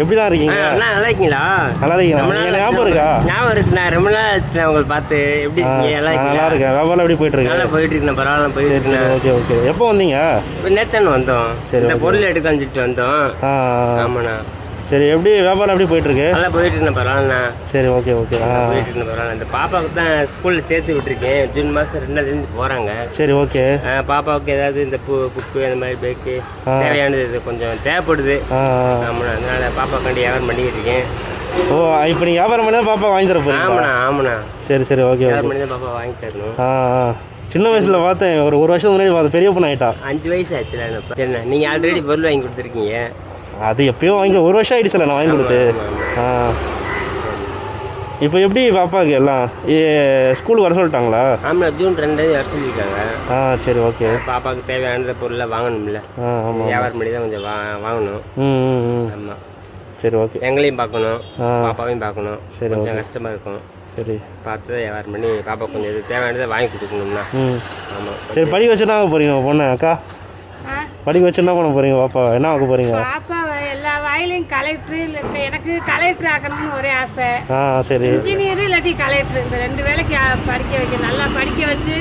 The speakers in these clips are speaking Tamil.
எப்படி தான் இருக்கீங்க அண்ணா நல்லா இருக்கீங்களா? நல்லா இருக்கீங்களா? ஆச்சு ஞாபகம் இருக்கா? ஞாபகம் இருக்குண்ணா ரொம்ப நாள் ஆச்சுண்ணா உங்களை பார்த்து. எப்படி இருக்கீங்க? நல்லா நான் நல்லா இருக்கேன். வியாபாரம் எப்படி போயிட்டு நல்லா இருக்கு போயிட்டு இருக்குண்ணா பரவாயில்ல போயிட்டு சரி இருக்குண்ணா ஓகே ஓகே. எப்போ வந்தீங்க? நேத்தான வந்தோம். சரி. பொருள் எடுக்க வந்துட்டு வந்தோம். ஆமாண்ணா. சரி எப்படி வியாபாரம் எப்படி போயிட்டு இருக்கு நல்லா போயிட்டு இருக்கேன் பரவாயில்லண்ணா சரி ஓகே ஓகே போயிட்டு இருக்கேன் பரவாயில்ல. இந்த பாப்பாவுக்கு தான் ஸ்கூலில் சேர்த்து விட்டுருக்கேன். ஜூன் மாதம் ரெண்டாந்தேதி போகிறாங்க சரி ஓகே பாப்பாவுக்கு ஏதாவது இந்த பு புக்கு அந்த மாதிரி பேக்கு. தேவையானது இது கொஞ்சம் தேவைப்படுது. ஆமாண்ணா அதனால பாப்பாக்காண்டி வியாபாரம் பண்ணிக்கிட்டு இருக்கேன். ஓ இப்போ நீங்கள் வியாபாரம் பண்ணி பாப்பா வாங்கி தர போறீங்களா? ஆமாண்ணா ஆமாண்ணா. சரி சரி ஓகே வியாபாரம் பண்ணி தான் பாப்பா வாங்கி தரணும். ஆ ஆ. சின்ன வயசில் பார்த்தேன் ஒரு ஒரு வருஷம் முன்னாடி பார்த்தேன் பெரிய பொண்ணு ஆயிட்டா அஞ்சு வயசு ஆச்சுல. சரிண்ணா நீங்கள் ஆல்ரெடி பொருள் வாங்கி கொடுத்துருக்கீங்க. அது எப்பயோ வாங்கி ஒரு வருஷம் ஆயிடுச்சுல நான் வாங்கி கொடுத்து. ஆ. இப்போ எப்படி பாப்பாக்கு எல்லாம்? ஏ ஸ்கூலுக்கு வர சொல்லிட்டாங்களா? ஆமாண்ணா ஜூன் ரெண்டாவது வர சொல்லியிருக்காங்க. ஆ சரி ஓகே. பாப்பாவுக்கு தேவையான பொருளை வாங்கணும்ல. ஆ ஆமாம் வியாபாரம் பண்ணி தான் கொஞ்சம் வா வாங்கணும். ம் ஆமாம் சரி ஓகே. எங்களையும் பார்க்கணும் பாப்பாவையும் பார்க்கணும். சரி, கொஞ்சம் கஷ்டமாக இருக்கும். சரி. பார்த்து வியாபாரம் பண்ணி பாப்பா கொஞ்சம் தேவையானதை வாங்கி கொடுக்கணும்னா. ம். ஆமாம் சரி படிக்க வச்சு என்ன ஆக போகிறீங்க பொண்ணு அக்கா? படிக்க வச்சு என்ன பண்ண போகிறீங்க பாப்பா? என்ன ஆக போகிறீங்க பாப்பா எல்லா வாயிலையும் கலெக்டர் இல்லை எனக்கு கலெக்டர் ஆக்கணும்னு ஒரே ஆசை. ஆ சரி. இன்ஜினியர் இல்லாட்டி கலெக்டர் இந்த ரெண்டு வேலைக்கு படிக்க வைக்க நல்லா படிக்க வச்சு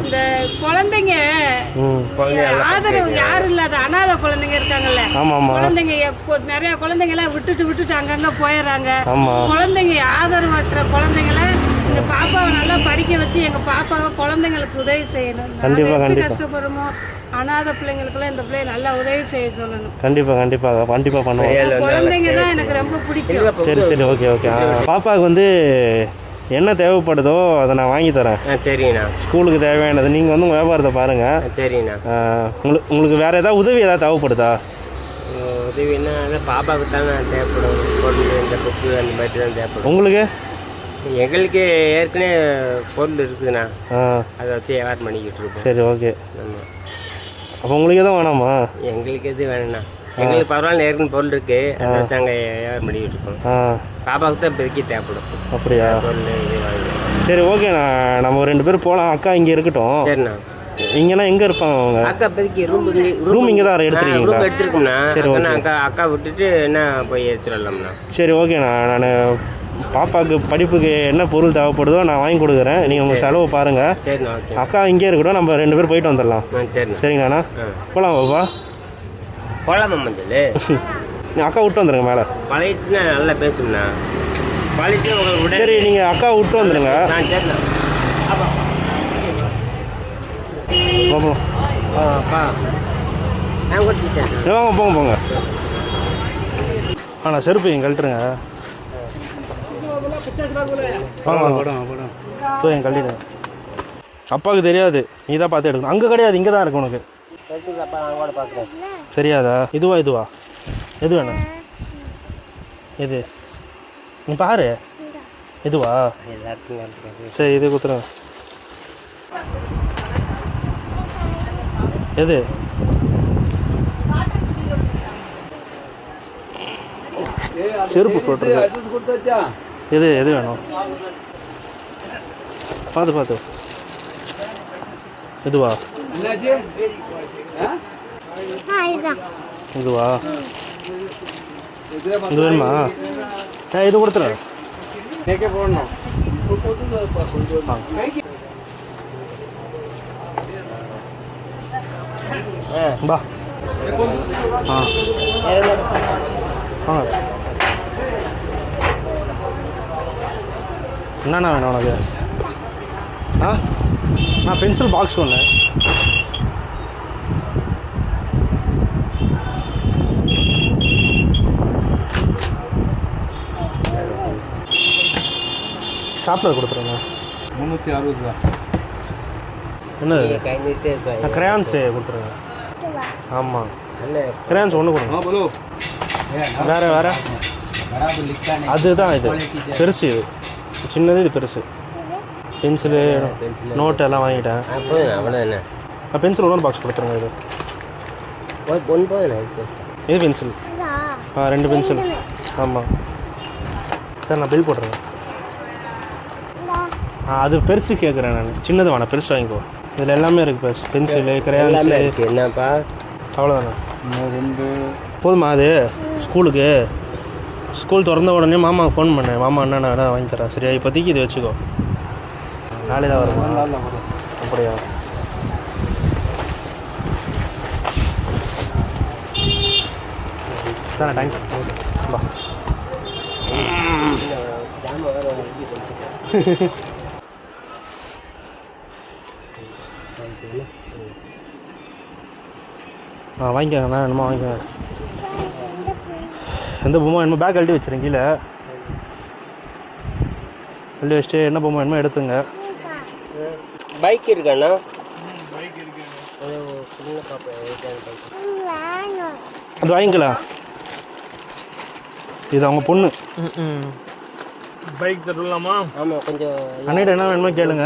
இந்த குழந்தைங்க ம். ஆதரவு யாரும் இல்லாத அனாதை குழந்தைங்க இருக்காங்கல்ல. குழந்தைங்க நிறைய குழந்தைங்க எல்லாம் விட்டுட்டு விட்டுட்டு அங்கங்க போயிடுறாங்க. குழந்தைங்க ஆதரவற்ற குழந்தைங்கள இந்த பாப்பாவை நல்லா படிக்க வச்சு எங்க பாப்பாவை குழந்தைங்களுக்கு உதவி செய்யணும். நாங்க கண்டிப்பா, எப்படி கண்டிப்பா. கஷ்டப்படுறோமோ அனாதை பிள்ளைங்களுக்கெல்லாம் இந்த பிள்ளைய நல்லா உதவி செய்ய சொல்லணும். கண்டிப்பாக கண்டிப்பாக கண்டிப்பாக பண்ணுவோம். குழந்தைங்க தான் எனக்கு ரொம்ப பிடிக்கும். சரி சரி ஓகே ஓகே. பாப்பாவுக்கு? வந்து என்ன தேவைப்படுதோ அதை நான் வாங்கி தரேன். சரிங்கண்ணா. ஸ்கூலுக்கு தேவையானது. நீங்கள் வந்து உங்கள் வியாபாரத்தை பாருங்கள் சரிங்கண்ணா. உங்களுக்கு உங்களுக்கு வேறு ஏதாவது உதவி ஏதாவது தேவைப்படுதா? உம், உதவின்னா பாப்பாவுக்கு தானே தேவைப்படும். இந்த புக்கு அந்த மாதிரி தான் தேவைப்படும். உங்களுக்கு? எங்களுக்கு ஏற்கனவே பொருள் இருக்குதுண்ணா. ஆ. அதை வச்சு வியாபாரம் பண்ணிக்கிட்டு இருக்கோம். சரி ஓகே. ஆமாம் அப்போ உங்களுக்கு எதுவும் வேணாமா? எங்களுக்கு எது வேணும்ண்ணா. எங்களுக்கு பரவாயில்ல ஏற்கனவே பொருள் இருக்கு. அதை வச்சு அங்கே வியாபாரம் பண்ணிக்கிட்டு இருக்கோம். ஆ. பாப்பாவுக்கு தான் இப்போதைக்கு தேவைப்படும். அப்படியா? பொருள் இது வாங்கி சரி ஓகே நான் நம்ம ரெண்டு பேரும் போகலாம் அக்கா இங்கே இருக்கட்டும். சரிண்ணா. இங்கேனா எங்கே இருப்பாங்க அவங்க? அக்கா இப்போதைக்கு ரூம் Room இங்க தான் எடுத்திருக்கீங்களா? ரூம் எடுத்துருக்கோம்ண்ணா. சரி, அக்கா. அக்கா அக்கா விட்டுட்டு என்ன போய் எடுத்துட்டு வரலாம்ண்ணா. சரி ஓகேண்ணா. நான் பாப்பாவுக்கு படிப்புக்கு என்ன பொருள் தேவைப்படுதோ நான் வாங்கி கொடுக்குறேன். நீங்கள் உங்கள் செலவு பாருங்கள் அக்கா இங்கே இருக்கட்டும் நம்ம ரெண்டு பேரும் போயிட்டு வந்துடலாம். சரிங்களாண்ணா போகலாம் பாப்பா. போலாமா மஞ்சள்? நீ அக்கா விட்டு வந்துடுங்க மேலே. பழகிடுச்சுன்னா நல்லா உடனே சரி நீங்கள் அக்கா விட்டு வந்துடுங்க போகலாம் வாங்க போங்க போங்க. ஆ நான் செருப்பு எங்க கழட்டுருங்க. வாங்க போய் என் கழட்டிடுங்க அப்பாவுக்கு தெரியாது. நீ தான் பார்த்து எடுக்கணும். அங்கே கிடையாது இங்கே தான் இருக்கு உனக்கு. அப்பா நான் கூட பார்க்குறேன் தெரியாதா? இதுவா இதுவா? எது வேணும்? எது? நீ பாரு. இதுவா? சரி இது குத்துறேன் எது? செருப்பு போட்டுருக்கு எது எது வேணும்? பார்த்து பார்த்து. இதுவா இதுவா இது வேணுமா? ஆ இது கொடுத்துறேன் வா. ஆ. வாங்க. என்னண்ணா வேணும் உனக்கு? ஆ? நான் பென்சில் பாக்ஸ் ஒன்று ஷாப்பில் கொடுத்துருங்க. முந்நூற்றி அறுபது ரூபா. என்ன கிரேயான்ஸ் கொடுத்துருங்க. ஆமாம் கிரேயான்ஸ் ஒன்று கொடுங்க. வேறு வேறு. அதுதான் இது. பெருசு இது. சின்னது இது பெருசு. பென்சிலு பென்சில் நோட்டு எல்லாம் வாங்கிட்டேன் அப்போ அவ்வளோ என்ன பென்சில் ஒன்று பாக்ஸ் கொடுத்துருங்க இது. இது பென்சில்? ஆ ரெண்டு பென்சில். ஆமாம் சார் நான் பில் போட்டுறேன். ஆ அது பெருசு கேட்குறேன் நான். சின்னது வேணாம் பெருசு வாங்கிக்கோ. இதில் எல்லாமே இருக்குது பெருசு பென்சிலு கிரையான்ஸு என்னப்பா? அவ்வளோதாண்ணா ரெண்டு. போதுமா அது? ஸ்கூலுக்கு? ஸ்கூல் திறந்த உடனே மாமாவுக்கு ஃபோன் பண்ணேன். மாமா என்னென்ன வேணா வாங்கி தரேன். சரியா? இப்போதைக்கு இது வச்சுக்கோ. நாளைக்கு தான் வரும்? அப்படியா? சார் தேங்க்ஸ் பா ஆ வாங்கிக்கோங்கண்ணா என்னமோ வாங்கிக்கோங்க. எந்த பொம்மை என்னமோ பேக் அழட்டி வச்சுருங்க கீழே. அள்ளி வச்சுட்டு என்ன பொம்மை என்னமோ எடுத்துங்க. பைக் இருக்காண்ணா பைக் இருக்கு சின்ன பாப்பா பைக் அது வாங்கிக்கலாம் இது அவங்க பொண்ணு. பைக் தரலாமா? ஆமாம் கொஞ்சம் அண்ணிட்ட என்ன வேணுமோ கேளுங்க.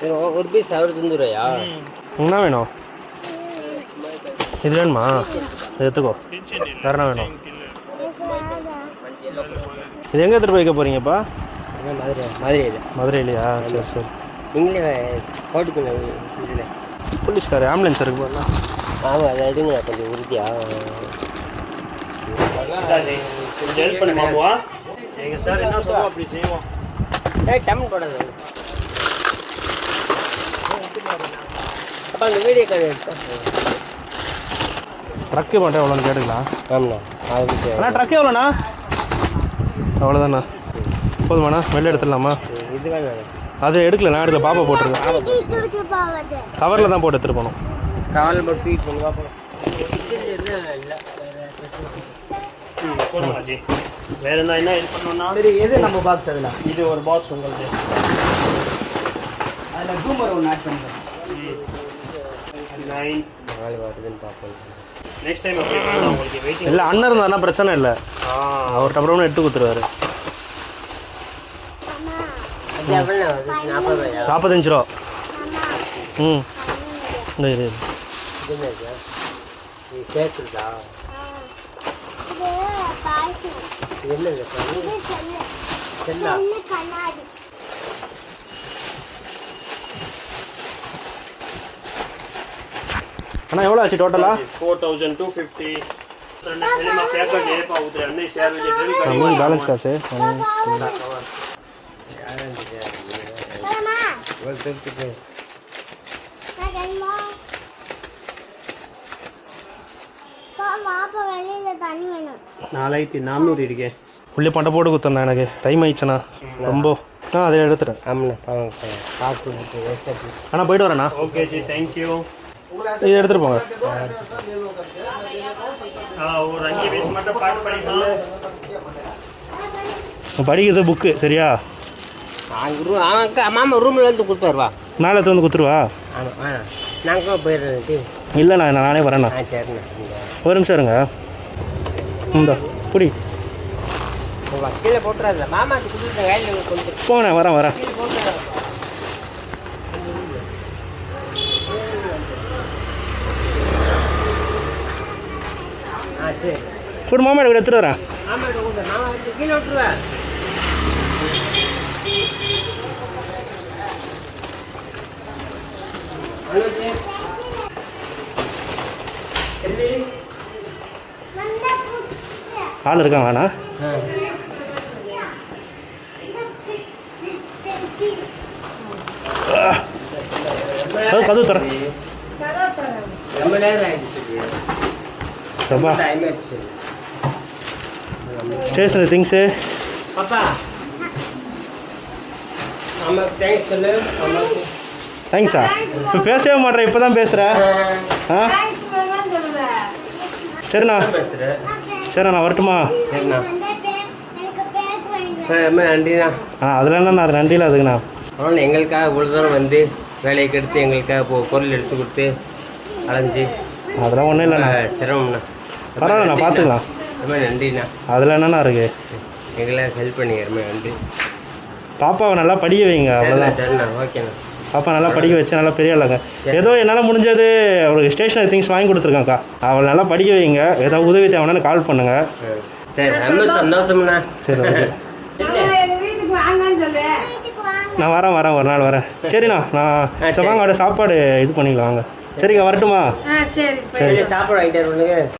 ஒரு- பீஸ் அவர் தந்துடுறையா? என்ன வேணும்? இது வேணுமா? இது எடுத்துக்கோ. வேற என்ன வேணும்? இது எங்கே எடுத்துகிட்டு போய்க்க போகிறீங்கப்பா மதுரை மதுரையில். மதுரையிலையா? சரி சரி. நீங்களே போட்டுக்கோங்க இதில். போலீஸ்கார் ஆம்புலன்ஸ் இருக்கு போல. ஆமாம் அதை எடுங்க கொஞ்சம் உறுதியா. கொஞ்சம் ஹெல்ப் பண்ணி மாமுவா எங்கள் சார் என்ன சொல்லுவோம் அப்படி செய்வோம். ஏய் டம் போடாது. அப்போ அந்த வீடியோ கால் எடுத்தா ட்ரக்கு மட்டும் எவ்வளோன்னு கேட்டுக்கலாம். ஆமாண்ணா அதுக்கு அண்ணா ட்ரக் எவ்வளோண்ணா? அவ்வளோதாண்ணா போதுமாண்ணா வெளில எடுத்துடலாமா? இது அது எடுக்கல நான் எடுக்கல பாப்பா போட்டிருக்கேன் கவரில் தான் போட்டு எடுத்துகிட்டு பார்ப்போம் இல்லை இல்லை வேற என்ன என்ன ஹெல்ப் பண்ணணும்னா? எது நம்ம பாக்ஸ் அதில்? இது ஒரு பாக்ஸ் உங்களுக்கு அதில் பூமர் ஒன்று ஆட் பண்ணுறேன் நைன் நாலு வருதுன்னு பார்ப்போம் நெக்ஸ்ட் டைம் உங்களுக்கு வெயிட்டிங் இல்லை அண்ணன் இருந்தாருன்னா பிரச்சனை இல்லை. அவர் டப்புறம் எடுத்து கொடுத்துருவாரு. நாற்பத்தஞ்சு ரூபா. ம். இந்த இது இது. అన్న ఎవరో వచ్చి టోటలా four thousand two fifty balance కాసే நாலாயிரத்தி நானூறு இருக்கே உள்ளே பண்டை போட்டு கொடுத்தேன் எனக்கு டைம் ஆயிடுச்சுண்ணா ரொம்ப நான் அதை எடுத்துட்டேன் ஆமாண்ணா ஆனால் போயிட்டு வரேண்ணா ஓகே ஜி தேங்க்யூ இதை எடுத்துட்டு போங்க. படிக்கிறது புக்கு சரியா மாமா ரூமில் வந்து கொடுத்துருவா மேலே எடுத்து வந்து கொடுத்துருவா? நாங்கள் போயிடுறேன் இல்லைண்ணா நான் நானே வரேண்ணா. சரிண்ணா ஒரு நிமிஷம் இருங்க. இந்தா புடி. கீழே போட்டுறாது மாமா போங்கண்ணா வரேன் வரேன். கொடு மாமா எடுத்து எடுத்துகிட்டு வரேன் ஆள் இருக்காங்க வேணா? கதவு கதவு தரேன் ஆயிடுச்சு ஸ்டேஷனரி திங்ஸு தேங்க்ஸ் தேங்க்ஸா இப்போ பேசவே மாட்டேன் இப்போ தான் பேசுகிறேன் ஆ சரிண்ணா பேசுகிறேன் சரிண்ணா நான் வரட்டுமா நன்றிண்ணா ஆ அதில் என்னண்ணா அது நன்றியில் அதுக்குண்ணா ஆனால் எங்களுக்காக இவ்வளோ தூரம் வந்து வேலையை கெடுத்து எங்களுக்காக பொ- பொருள் எடுத்து கொடுத்து அலைஞ்சு அதெல்லாம் ஒன்றும் இல்லைண்ணா சிரமம்ண்ணா பரவாயில்லண்ணா. பார்த்துக்கலாம். ரொம்ப நன்றிண்ணா. அதில் என்னண்ணா இருக்குது எங்களை ஹெல்ப் பண்ணீங்க ரொம்ப நன்றி. பாப்பாவை நல்லா படிக்க வைங்க அவ்வளோதான் சரிண்ணா ஓகேண்ணா. பாப்பா நல்லா படிக்க வச்சு நல்லா பெரிய ஆளாங்க ஏதோ என்னால் முடிஞ்சது அவளுக்கு ஸ்டேஷனரி திங்ஸ் வாங்கி கொடுத்துருக்கேன்க்கா அவளை நல்லா படிக்க வைங்க ஏதாவது உதவி தேவைன்னு கால் பண்ணுங்கள் ஆ. சரி ரொம்ப சந்தோஷம்ண்ணா. சரி ஓகே. நான் வரேன் வரேன் ஒரு நாள் வரேன். சரிண்ணா நான். செவ்வாங்காடு சாப்பாடு இது பண்ணிக்கலாம் வாங்க. சரிக்கா வரட்டுமா? சரி சரி. சாப்பாடு